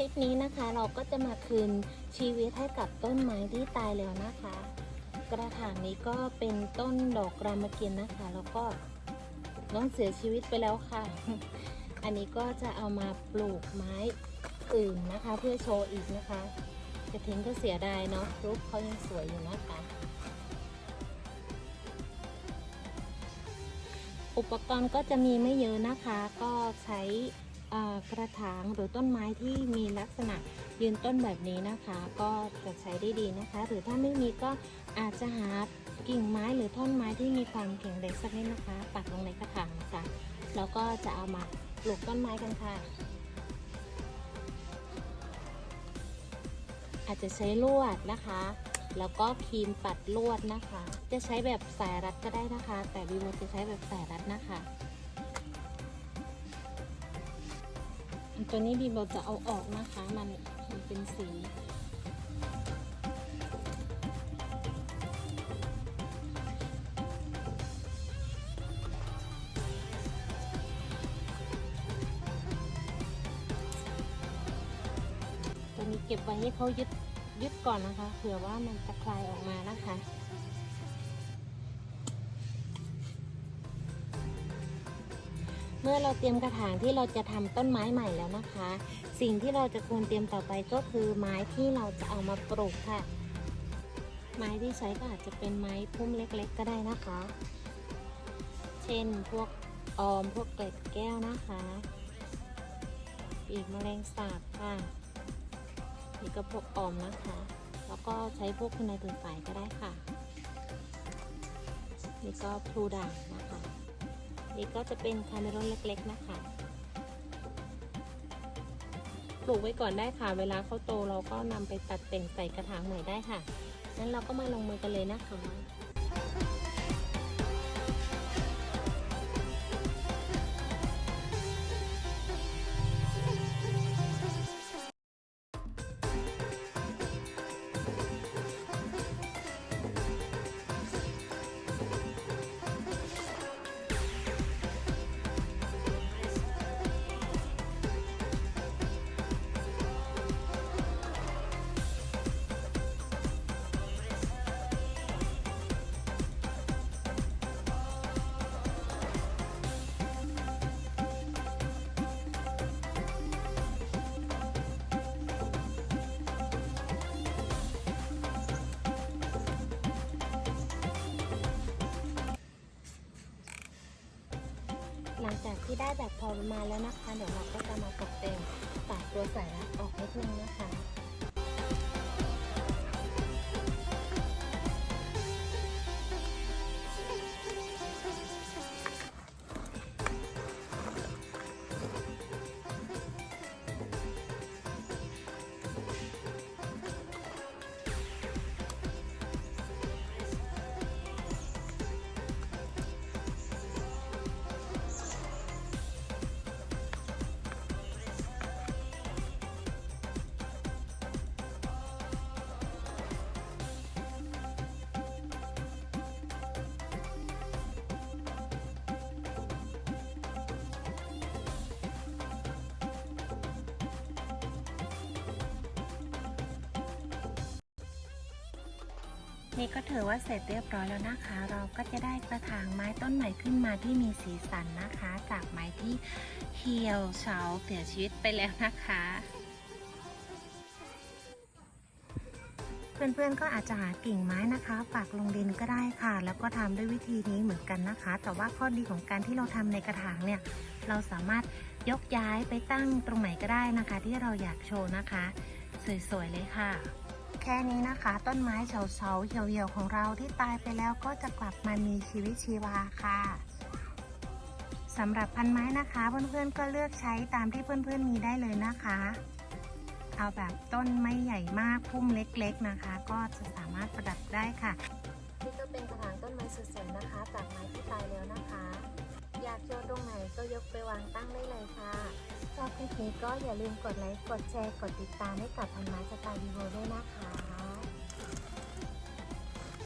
ลิปนี้นะคะ เราก็จะมาคืนชีวิตให้กับต้นไม้ที่ตายแล้วนะคะ กระถางนี้ก็เป็นต้นดอกรามเกียรตินะคะ แล้วก็น้องเสียชีวิตไปแล้วค่ะ อันนี้ก็จะเอามาปลูกไม้อื่นนะคะ เพื่อโชว์อีกนะคะ จะทิ้งก็เสียดายเนาะรูปเขายังสวยอยู่นะคะอุปกรณ์ก็จะมีไม่เยอะนะคะ ก็ใช้ กระถางหรือต้นไม้ที่มีลักษณะยืนต้นแบบนี้นะคะ ก็จะใช้ได้ดีนะคะ หรือถ้าไม่มีก็อาจจะหากิ่งไม้หรือท่อนไม้ที่มีความแข็งแรงสักนิดนะคะ ปักลงในกระถางนะคะแล้วก็จะเอามาปลูกต้นไม้กันค่ะ อาจจะใช้ลวดนะคะ แล้วก็ครีมปัดลวดนะคะ จะใช้แบบสายรัดก็ได้นะคะ แต่วีโวจะใช้แบบสายรัดนะคะ ตัวนี้บีโบจะเอาออกนะคะ มันมันเป็นสีตัวนี้เก็บไว้ให้เขายึดยึดก่อนนะคะ เผื่อว่ามันจะคลายออกมานะคะ เมื่อเราเตรียมกระถางที่เราจะทำต้นไม้ใหม่แล้วนะคะ สิ่งที่เราจะควรเตรียมต่อไปก็คือไม้ที่เราจะเอามาปลูกค่ะ ไม้ที่ใช้ก็อาจจะเป็นไม้พุ่มเล็กๆ ก็ได้นะคะ เช่นพวกออมพวกเกล็ดแก้วนะคะปีกแมลงสาบค่ะนี่ก็พวกออมนะคะ แล้วก็ใช้พวกคุณนายตื่นสายก็ได้ค่ะ นี่ก็พลูด่างนะคะ นี่ก็จะเป็นคาเมรอนเล็กๆนะคะปลูกไว้ก่อนได้ค่ะ เวลาเขาโตเราก็นำไปตัดแต่งใส่กระถางใหม่ได้ค่ะงั้นเราก็มาลงมือกันเลยนะคะ หลังจากที่ได้แบบพอประมาณแล้วนะคะ เดี๋ยวเราก็จะมาตกแต่งปากตัวสายรัดออกนิดนึงนะคะ นี่ก็ถือว่าเสร็จเรียบร้อยแล้วนะคะ เราก็จะได้กระถางไม้ต้นใหม่ขึ้นมาที่มีสีสันนะคะ จากไม้ที่เหี่ยวเฉาเสียชีวิตไปแล้วนะคะเพื่อนๆก็อาจจะหากิ่งไม้นะคะปักลงดินก็ได้ค่ะ แล้วก็ทำด้วยวิธีนี้เหมือนกันนะคะ แต่ว่าข้อดีของการที่เราทำในกระถางเนี่ย เราสามารถยกย้ายไปตั้งตรงไหนก็ได้นะคะ ที่เราอยากโชว์นะคะ สวยๆเลยค่ะ แค่นี้นะคะ ต้นไม้เฉาๆเหี่ยวๆของเราที่ตายไปแล้วก็จะกลับมามีชีวิตชีวาค่ะสำหรับพันไม้นะคะเพื่อนๆก็เลือกใช้ตามที่เพื่อนๆมีได้เลยนะคะ เอาแบบต้นไม่ใหญ่มากพุ่มเล็กๆนะคะ ก็จะสามารถประดับได้ค่ะนี่ก็เป็นกระถางต้นไม้สวยๆนะคะ จากไม้ที่ตายแล้วนะคะ อยากโชว์ตรงไหน กไปวางตั้งได้เลยค่ะชอบคลิปนี้ก็อย่าลืมกดไลค์ กดแชร์ กดติดตามให้กับพันมาสไตล์ดีโวด้วยนะคะ